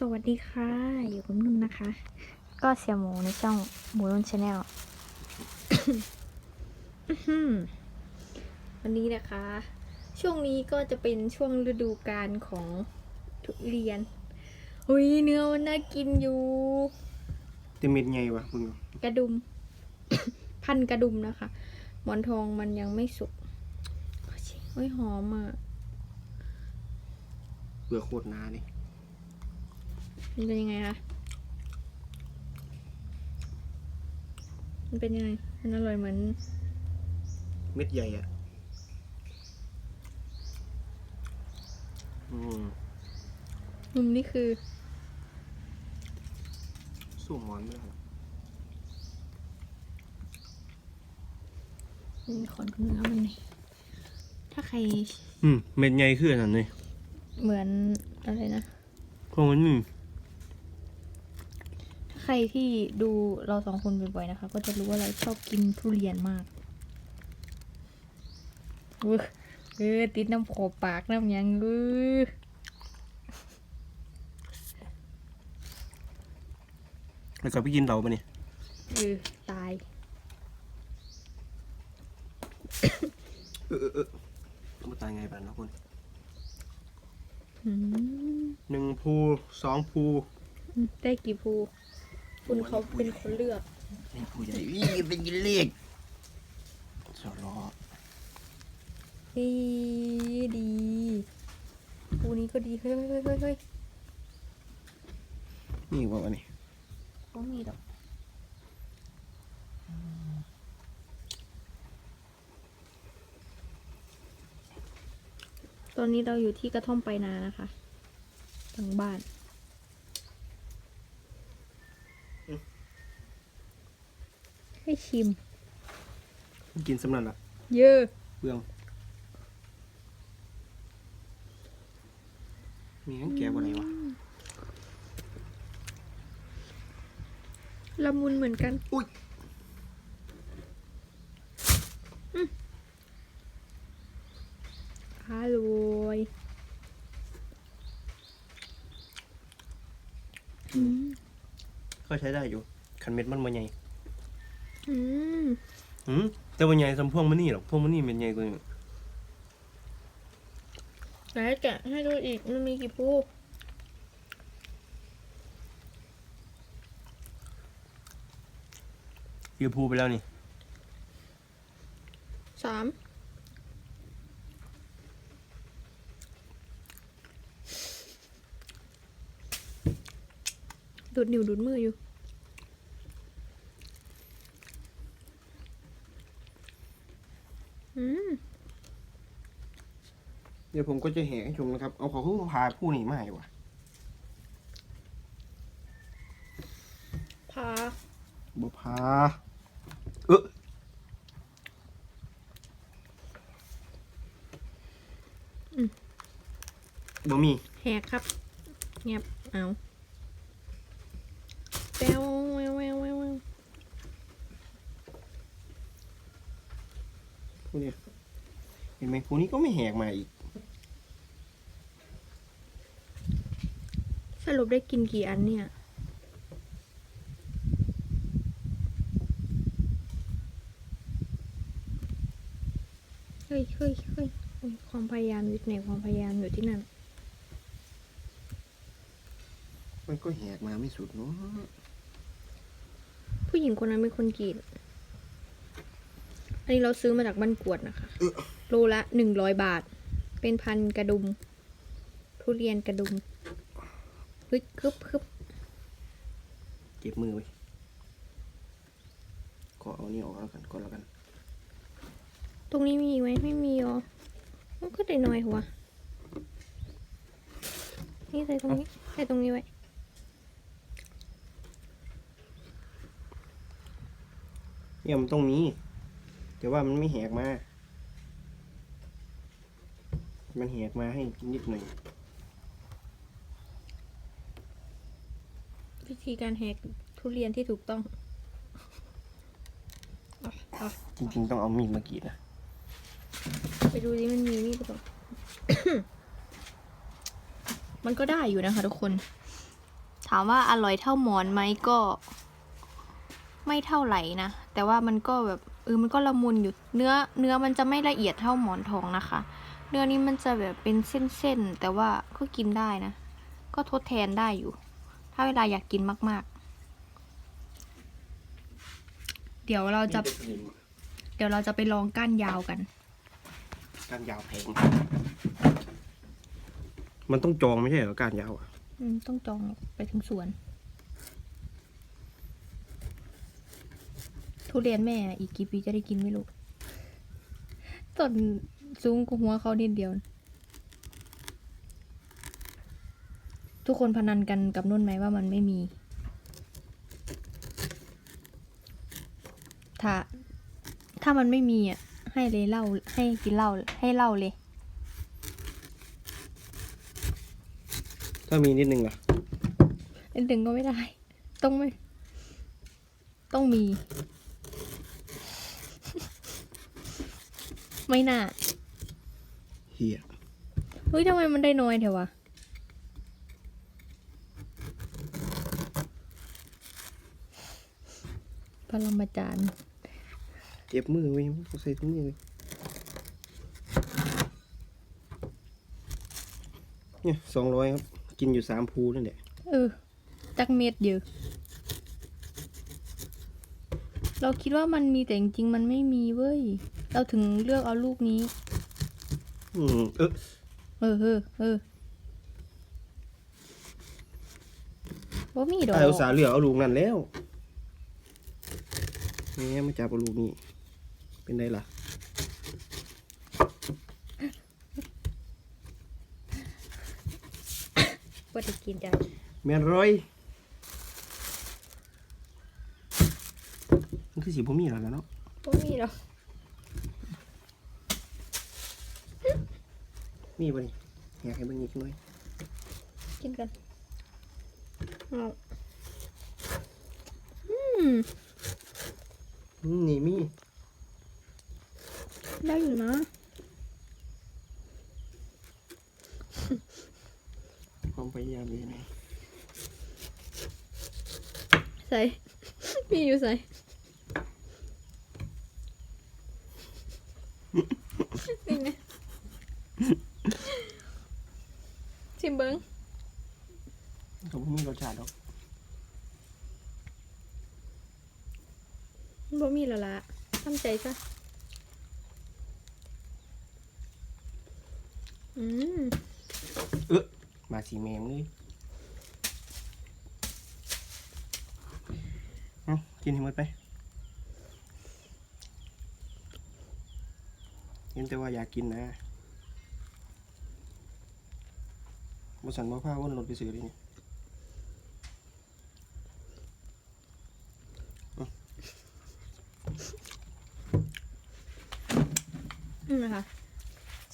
สวัสดีค่ะ อยู่กับนุ่นนะคะ ก็เสียหมูในช่องหมูนุ่นชาแนลวันนี้นะคะ ช่วงนี้ก็จะเป็นช่วงฤดูกาลของทุเรียนหุยเนื้อมันน่ากินอยู่เต็มเม็ดไงวะมึงกระดุม พันกระดุมนะคะ หมอนทองมันยังไม่สุกโอ้ยหอมอะเบื่อโคตรนานี่ มันเป็นยังไงคะมันเป็นยังไง มันอร่อยเหมือน เม็ดใหญ่อะอืมมุมนี่คือสู้หมอนไม่ได้หรอกมีขนกับเนื้อมันนี่ถ้าใคร อืม เม็ดใหญ่ขึ้นอันนั้นเลยเหมือนอะไรนะพวกมันนี่ถ้า ใครที่ดูเราสองคนบ่อยๆนะคะ ก็จะรู้ว่าเราชอบกินทุเรียนมากเว้ยเออติดน้ำโขบปากน้ำหยังเออแล้วก็ไปกินเราปะเนี่ยเออตายเออเออเออมาตายไงบ้างนะคุณอืมหนึ่งภูสองภู ได้กี่ภู คุณเขาเป็นคนเลือกนี่ภูใหญ่วิ่งเป็นกินเลขสอล้อดีดีภูนี้ก็ดีเฮ้ยเฮ้ยเฮ้ยเฮ้ยนี่ว่าวะนี่เขามีดอกตอนนี้เราอยู่ที่กระท่อมไปนานะคะทางบ้าน ให้ชิม กินสำนันละเยอะเปลืองมีทั้งแก่กว่าไหนวะละมุนเหมือนกัน อุ้ยอร่อยอืมก็ใช้ได้อยู่คันเม็ดมันมาใหญ่ อืมอืมแต่ว่าใหญ่สำพวงมันนี่หรอกพวงมันนี่เป็นใหญ่กว่านี้ไหนแกะให้ดูอีกมันมีกี่ภูยืภูไปแล้วนี่สามดูดนิ้วดูดมืออยู่ อืม เดี๋ ยวผมก็จะแหกให้ชมนะครับ เอาขอคู่พาผู้นี้มาให้วะพาบ่พาเอออืมบ่มีแหกครับ เงียบเอาแปวแววแววแววแววผู้นี้เห็นไหมผู้นี้ก็ไม่แหกมาอีก สรุปได้กินกี่อันเนี่ย เฮ้ยเฮ้ยเฮ้ยเฮ้ยความพยายามอยู่ที่ไหนความพยายามอยู่ที่นั่น มันก็แหกมาไม่สุดเนาะผู้หญิงคนนั้นเป็นคนกรีดอันนี้เราซื้อมาจากบ้านกวดนะคะ โลละหนึ่งร้อยบาท เป็นพันกระดุม ทุเรียนกระดุมเฮ้ยคึบคึบเก็บมือไว้ขอเอานี่ออกแล้วกันก่อนแล้วกัน ตรงนี้มีไหมไม่มีอ๋อมันก็ได้น้อยหัวนี่ใส่ตรงนี้ใส่ตรงนี้ไว้เนี่ยมันต้องมีแต่ว่ามันไม่แหกมา มันแหกมาให้นิดหน่อย ธีการแหกทุเรียนที่ถูกต้องอะอะจริงๆ ต้องเอามีดมากรีดนะ ไปดูดิมันมีนี่หรือเปล่า มันก็ได้อยู่นะคะทุกคนามว่าอร่อยเท่าหมอนไหมก็ ไม่เท่าไหร่นะ แต่ว่ามันก็แบบเออมันก็ละมุนอยู่ เนื้อ เนื้อมันจะไม่ละเอียดเท่าหมอนทองนะคะ เนื้อนี้มันจะแบบเป็นเส้นๆ แต่ว่าก็กินได้นะ ก็ทดแทนได้อยู่ ถ้าเวลาอยากกินมาก ๆ เดี๋ยวเราจะมีแต่สนิมเดี๋ยวเราจะไปลองก้านยาวกัน การยาวแพงมันต้องจองไม่ใช่เหรอการยาวอะอืมต้องจองไปถึงสวน ทุเรียนแม่อีกกี่ปีจะได้กินไม่รู้ต้นสูงกว่าหัวเขานิดเดียว ทุกคนพนันกันกับนุ่นไหมว่ามันไม่มีถ้าถ้ามันไม่มีอะให้เลยเหล่าให้กินเหล้าให้เหล้าเลย ถ้ามีนิดนึงล่ะนิดนึงก็ไม่ได้ ต้องไม่ ต้องมี ไม่น่าเฮียเฮ้ยทำไมมันได้น้อยเถอะวะ พลังมาจารย์ เจ็บมือเว้ยเขาใส่ถุงมือเลยเนี่ยสองร้อยครับ กินอยู่สามภูนั่นแหละเออ จักเม็ดเดียวเราคิดว่ามันมีแต่จริงๆมันไม่มีเว้ย เราถึงเลือกเอาลูกนี้ อืมเออเออเออเออว่ามีดอก ไอ้อุตส่าห์เหลือกเอาลูกนั่นแล้ว แม่มาจับเอาลูกนี่เป็นไงล่ะ ว่าจะกินจ้ะแม่นร้อยมันคือสีบ่มีแล้วล่ะเนาะว่ามีดอกมีบ่นี่อยากให้เบิ่งอีกหน่อยกินกันเอาอืมอืม นี่มี ได้อยู่นะ ความพยายามอยู่ไหนใส่ มีอยู่ใส่ นี่ไงชิมเบิ้งก็บ่มีรสชาติดอก บ่มีแล้วละทำใจซะอืมมาสีแมงเลยเอากินให้หมดไปเห็นแต่ว่าอยากกินนะบสันบ่พาวนรถไปซื้อเลยนี่ นี่นะคะ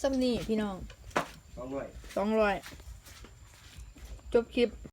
ซัมนี่พี่น้อง สองร้อย สองร้อย จบคลิป